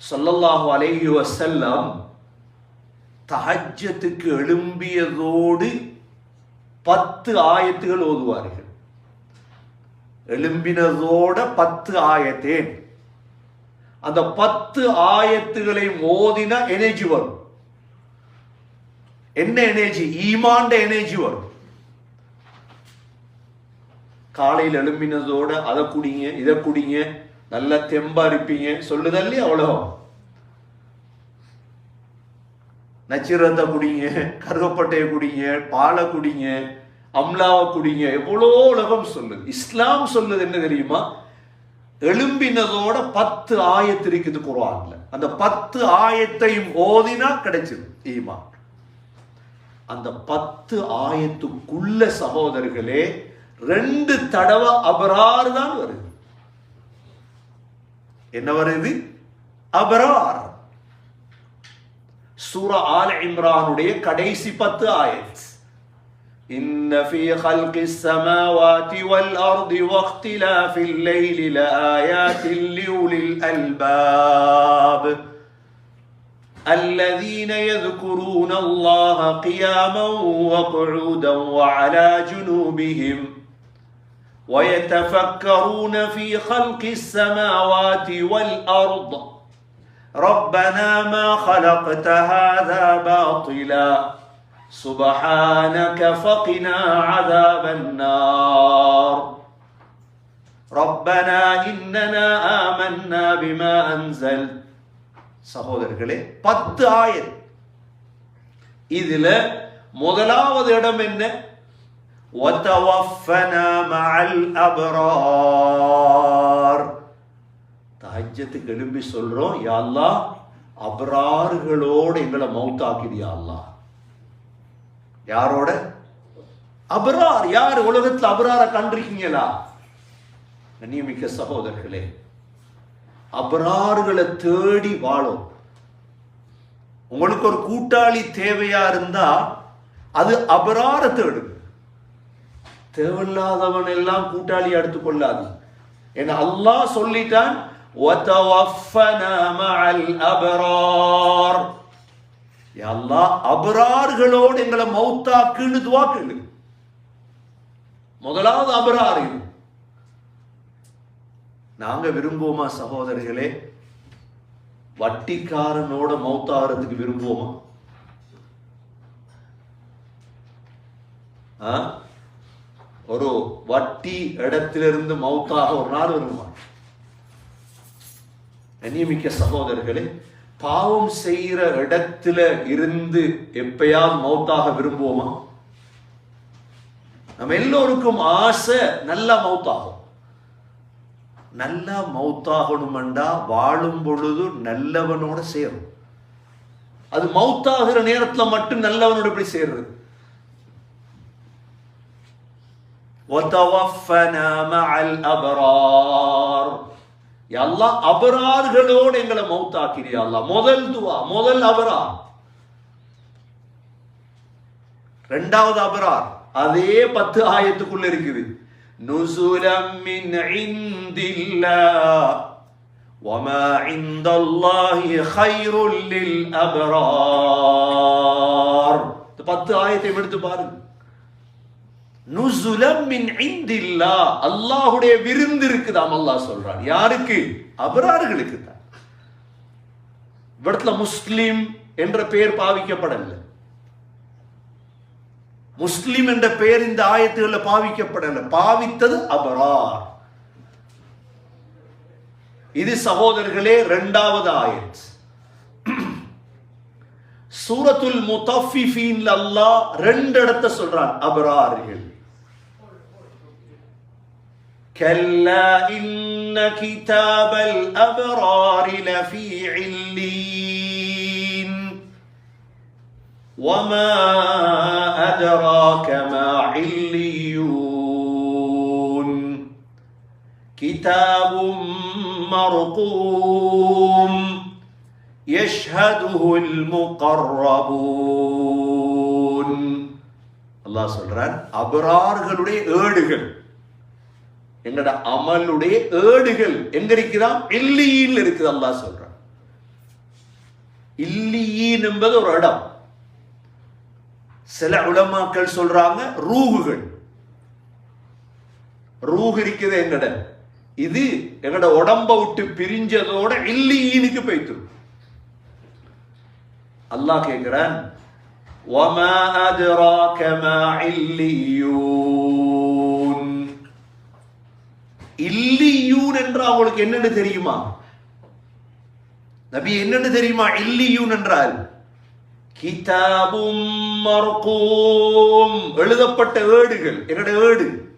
சொல்லல்லாஹு அலேஹி வசல்லாம் தஹஜத்துக்கு எழும்பியதோடு பத்து ஆயத்துகள் ஓதுவார்கள். எழும்பினதோட பத்து ஆயத்தேன். அந்த பத்து ஆயத்துகளை மோதின எனர்ஜி வரும். என்ன எனர்ஜி ஈமாண்ட எனர்ஜி வரும். காலையில் எழும்பினதோட அதை குடிங்க இதை குடிங்க நல்ல தெம்பா இருப்பீங்க சொல்லுதல்லி அவ்வளோ நச்சிரத்தை குடிங்க கருகப்பட்டையை குடிங்க பாலை குடிங்க அம்லாவை குடிங்க எவ்வளோ உலகம் சொல்லுது. இஸ்லாம் சொல்லுது என்ன தெரியுமா? எழும்பினதோட பத்து ஆயத்து இருக்குது குர்ஆன்ல. அந்த பத்து ஆயத்தையும் ஓதினா கிடைச்சிடும் ஈமான். அந்த பத்து ஆயத்துக்குள்ள சகோதரர்களே ரெண்டு தடவை அபராறு தான் வருது. என்ன வருது அபரார் சூரா ஆல் இம்ரானுடைய கடைசி பத்து ஆயத் إن في خلق السماوات والأرض واختلاف الليل لآيات لأولي الألباب الذين يذكرون الله قياما وقعودا وعلى جنوبهم ويتفكرون في خلق السماوات والأرض ربنا ما خلقت هذا باطلا سبحانك فقنا عذاب النار ربنا إننا آمنا بما أنزلت சகோதரர்களே பத்து ஆயத் இதுல முதலாவது இடம் என்ன ஒத்தவஃபன மஅல் அபரார் தஹஜத்துக்கு எழும்பி சொல்றோம் யா அல்லாஹ் அபரார்களோடு எங்களை மௌத்தாக்குது யா அல்லாஹ் யாரோட? அபரார். யார் உலகத்தில் அபரார கண்டிருக்கீங்களா? கண்ணியமிக்க சகோதரர்களே அபராறுகளை தேடி வாழும். உங்களுக்கு ஒரு கூட்டாளி தேவையா இருந்தா அது அபரார தேடும். தேவையில்லாதவன் எல்லாம் கூட்டாளி அடுத்து கொள்ளாது என அல்லாஹ் சொல்லிட்டான் அபரார்களோடு எங்களை மௌத்தாக்குன்னு துவா கேளு. முதலாவது அபரார் இது. நாங்க விரும்புவோமா சகோதரர்களே? வட்டிக்காரனோட மௌத்தாகிறதுக்கு விரும்புவோமா? ஆ? ஒரு வட்டி இடத்திலிருந்து மௌத்தாக ஒரு நாள் வருமா? கண்ணியமிக்க சகோதரர்களே பாவம் செய்யற இடத்துல இருந்து எப்பயாவது மௌத்தாக விரும்புவோமா? நம்ம எல்லோருக்கும் ஆசை நல்லா மௌத்தாகும் நல்லா மௌத்தாகணுமெண்டா வாழும் பொழுது நல்லவனோட சேரும். அது மௌத்தாகிற நேரத்துல மட்டும் நல்லவனோட எப்படி சேர்றது? وَتَوَفَّنَا مَعَ الْأَبْرَارِ யா அல்லாஹ் அபரார்களோடு எங்களை மௌத்தாக்கிறியா அல்லாஹ் முதல் துவா முதல் அபரார் ரெண்டாவது அபரார் அதே பத்து ஆயத்துக்குள்ள இருக்குது நுசுலம் மின் இந்தில்லாஹ் وما عند الله خير للأبرار இந்த பத்து ஆயத்தை எடுத்து பாருங்க நுசுலம் மின் இந்தில்லா. விருந்து இருக்குதாம் அல்லாஹ் சொல்றான். யாருக்கு? அபராறுகளுக்கு தான். இவ்விடத்துல முஸ்லிம் என்ற பெயர் பாவிக்கப்படல. முஸ்லிம் என்ற பெயர் இந்த ஆயத்துகள்ல பாவிக்கப்படல. பாவித்தது அபரார். இது சகோதரர்களே இரண்டாவது ஆயத். சூரத்துல் முத்தஃபிஃபீன்ல அல்லாஹ் ரெண்டு இடத்த சொல்றான் அபரார்கள் كلا إن كتاب الأبرار لفي علين وما أدراك ما عليون كتاب مرقوم يشهده المقربون அல்லாஹ் சொல்றான் அபரார்களுடைய ஏடுகள் எங்கட அமலுடைய ஏடுகள் எங்க இருக்குதாம் எல்லியில் இருக்குது அல்லாஹ் சொல்றான் இல்லியீன் என்பது ஒரு இடம் சில உலமாக்கள் சொல்றாங்க ரூகுகள் ரூஹ் இருக்குது எங்கட இது எங்கட உடம்ப விட்டு பிரிஞ்சதோட இல்லியீனுக்கு போய்த்து அல்லாஹ் கேட்கிறான் وما أدراك ما عليون இல்லியூன் என்றால் அவங்களுக்கு என்னன்னு தெரியுமா? நபி என்னன்னு தெரியுமா? இல்லியூன் என்றால் கிதாபும் மர்கூம். எழுதப்பட்ட ஏடுகள். என்னோட ஏடு?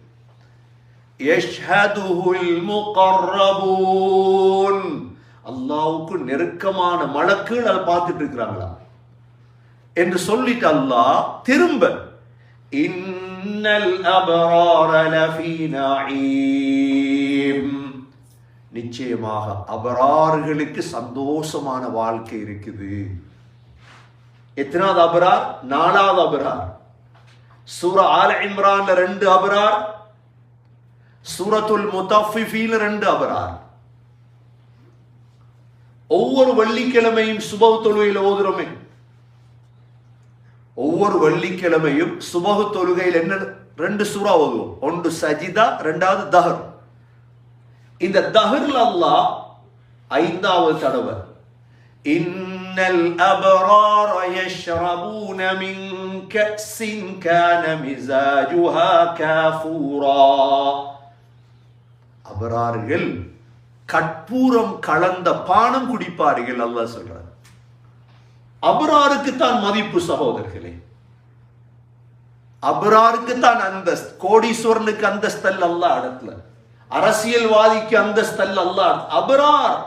யஷ்ஹதுஹுல் முகர்ரபூன். அல்லாவுக்கு நெருக்கமான மலக்குகள் அதை பார்த்துட்டு இருக்கிறாங்களா? என்று சொல்லிட்டு அல்லாஹ் திரும்ப إن அபரார لفي نعيم. நிச்சயமாக அபரார்களுக்கு சந்தோஷமான வாழ்க்கை இருக்குது. எத்தனாவது அபரார்? நாலாவது அபரார். சூர ஆல இம்ரான்ல ரெண்டு அபரார். சூரத்துல் முத்தஃபிஃபீல ரெண்டு அபரார். ஒவ்வொரு வெள்ளிக்கிழமையும் சுபவ தொழுகையில் ஓதுறோமே. ஒவ்வொரு வெள்ளிக்கிழமையும் சுபகு தொழுகையில் என்ன ரெண்டு சூறா ஓதுவோம். ஒன்று சஜிதா ரெண்டாவது தஹர். இந்த தஹர்ல அல்லாஹ் ஐந்தாவது தடவை இன்னல் அபரார யஷ்ரபூன மின் கஸின் கான மிஸாஜுஹா காஃபூரா. அபரார்கள் கற்பூரம் கலந்த பானம் குடிப்பார்கள் அல்லாஹ் சொல்றார் அபராருக்கு தான் மதிப்பு சகோதரர்களே. அபராருக்கு தான் அந்தஸ்து கோடீஸ்வரனுக்கு அந்தஸ்தல் அல்ல இடத்துல அரசியல்வாதிக்கு அந்தஸ்தல் அல்ல அபரார்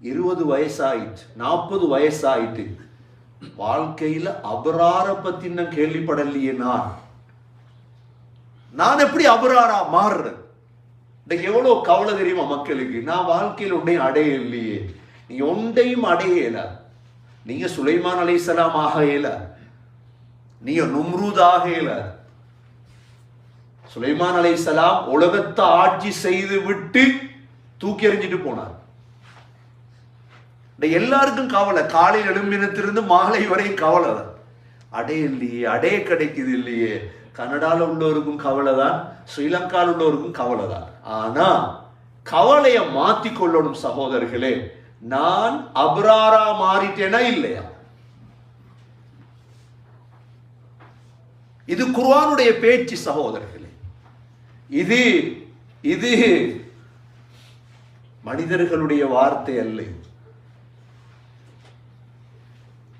இருபது வயசாயிட்டு நாற்பது வயசாயிட்டு வாழ்க்கையில அபரார பத்தி நான் கேள்விப்படலையே நான். நான் எப்படி அபராரா மாறுறேன்? இன்னைக்கு எவ்வளவு கவலை தெரியுமா மக்களுக்கு? நான் வாழ்க்கையில் ஒன்றையும் அடைய இல்லையே நீ ஒன்றையும் அடையலை. நீங்க சுலைமான் அலைசலாம் ஆக ஆகையில நீங்க நும்ரூத் ஆக இயல சுலைமான் அலைசலாம் உலகத்தை ஆட்சி செய்து விட்டு தூக்கி எறிஞ்சிட்டு போனார். எல்லாருக்கும் கவலை. காலை எழும்பினத்திலிருந்து மாலை வரை கவலை தான் இல்லையே அடே கிடைக்குது இல்லையே. கனடால உள்ளவருக்கும் கவலை தான் ஸ்ரீலங்காவில் உள்ளவருக்கும் கவலை தான். ஆனா கவலையை மாத்தி கொள்ளணும் சகோதரர்களே. நான் அபராரா மாறிட்டேனா இல்லையா? இது குர்வானுடைய பேச்சு சகோதரர்களே. இது இது மனிதர்களுடைய வார்த்தை அல்ல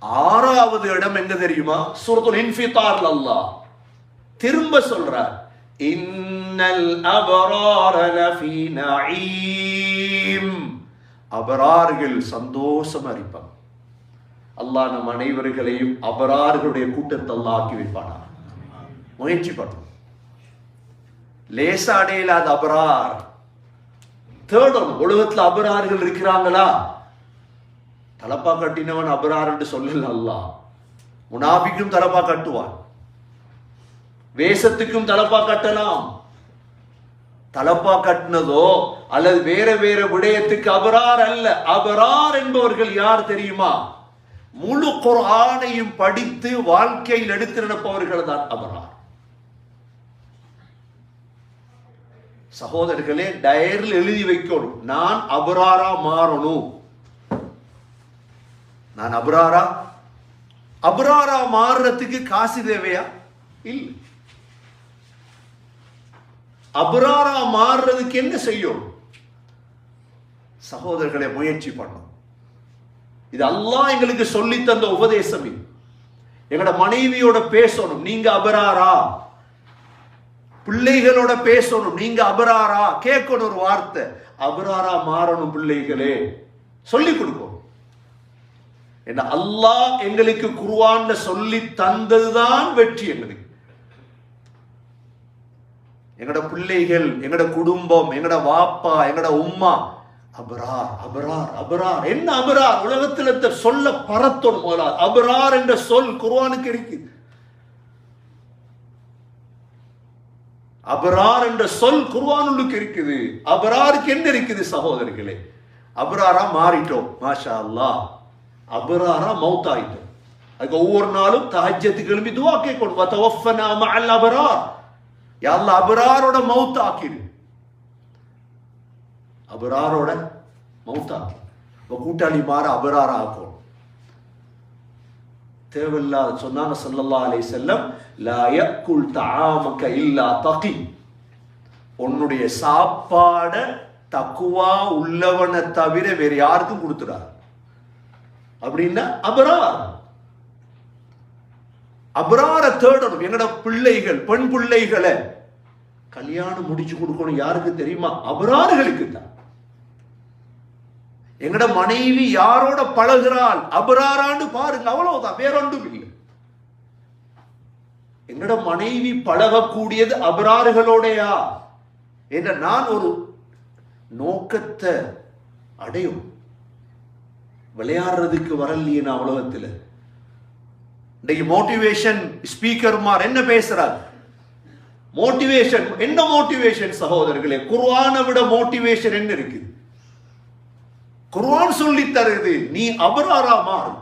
ஆறாவது இடம் எங்க தெரியுமா? சூரத்துல் இன்ஃபிதார் அல்லாஹ் திரும்ப சொல்றார் இன்னல் அபரார லஃபி நஈம். அபரார்கள் சந்தோஷம் அறிப்பான் அல்லாஹ் நம் அனைவர்களையும் அபரார்களுடைய கூட்டத்தை அல்லாஹ் ஆக்கி வைப்பானா? முயற்சி பண்ணும் லேசா அடையலாத அபரார் தேடும் உலகத்துல அபரார்கள் இருக்கிறாங்களா? தலப்பா கட்டினவன் அபரார் என்று சொல்லல அல்லாஹ். முனாபிக்கும் தலப்பா கட்டுவான். வேஷத்துக்கும் தலப்பா கட்டலாம். தலப்பா கட்டினதோ அல்லது வேற வேற விடயத்துக்கு அபரார் அல்ல. அபரார் என்பவர்கள் யார் தெரியுமா? முழு குரானையும் படித்து வாழ்க்கையில் எடுத்து நடப்பவர்கள் தான் அபரார். சகோதரர்களே டயரில் எழுதி வைக்கணும். நான் அபராரா மாறணும். நான் அபராரா? அபராரா மாறுறதுக்கு காசு தேவையா? இல்லை. அபராரா மாறுறதுக்கு என்ன செய்யும்? சகோதரர்களை முயற்சி பண்ணும். இது அல்லாஹ் எங்களுக்கு சொல்லி தந்த உபதேசம் எங்களோட மனைவியோட பேசணும் நீங்க அபராரா? பிள்ளைகளோட பேசணும் நீங்க அபராரா? கேட்கணும் ஒரு வார்த்தை. அபராரா மாறணும் பிள்ளைகளே. சொல்லி கொடுக்கும் என்ன அல்லாஹ் எங்களுக்கு குருவான்னு சொல்லி தந்ததுதான் வெற்றி எங்களுக்கு எங்கட பிள்ளைகள் எங்கட குடும்பம் எங்கட வாப்பா எங்கட உம்மா. அபரார் அபரார் அபரார். என்ன அபரார்? உலகத்தில் இந்த சொல்ல பரத்தணும் முதல்ல அபரார் என்ற சொல் குருவானுக்கு இருக்குது அபரார் என்ற சொல் குர்ஆனுக்கு இருக்குது. அபராருக்கு என்ன இருக்குது சகோதரிகளே? அபராரா மாறிட்டோம் மாஷா அல்லா அபராரா மவுத் ஆயிட்டோம் அதுக்கு ஒவ்வொரு நாளும் தாஜ்யத்துக்கு எழுப்பி துவா கேட்கணும் வத்தவஃபனா அபராரோட மௌத் ஆக்கிடு. அபராரோட மவுத் ஆக்கி. இப்போ கூட்டாளி மாற அபரார ஆக்கும் தேவையில்லாத சொன்னாங்க சொல்லல்லா அலை செல்லம் லயக்குள் தாமக்க இல்லா தகி. உன்னுடைய சாப்பாட தக்குவா உள்ளவனை தவிர வேற யாருக்கும் கொடுத்துடாது. அப்படின்னா அபரார் அபரார தேடணும். என்னோட பிள்ளைகள் பெண் பிள்ளைகளை கல்யாணம் முடிச்சு கொடுக்கணும் யாருக்கு தெரியுமா? அபராறுகளுக்கு தான். எங்கட மனைவி யாரோட பழகிறாள்? அபராரான்னு பாருங்க அவ்வளவுதான். வேறொன்றும் இல்லை. எங்கட மனைவி பழகக்கூடியது அபராறுகளோடையா என்ற நான் ஒரு நோக்கத்தை அடையும். விளையாடுறதுக்கு வரலையே நான் உலகத்தில். இன்னைக்கு மோட்டிவேஷன் ஸ்பீக்கர்மார் என்ன பேசுறார்? மோட்டிவேஷன் என்ன மோட்டிவேஷன் சகோதரர்களே? குர்வானை விட மோட்டிவேஷன் என்ன இருக்குது குர்வான் சொல்லி தருது நீ அபராரா மாறும்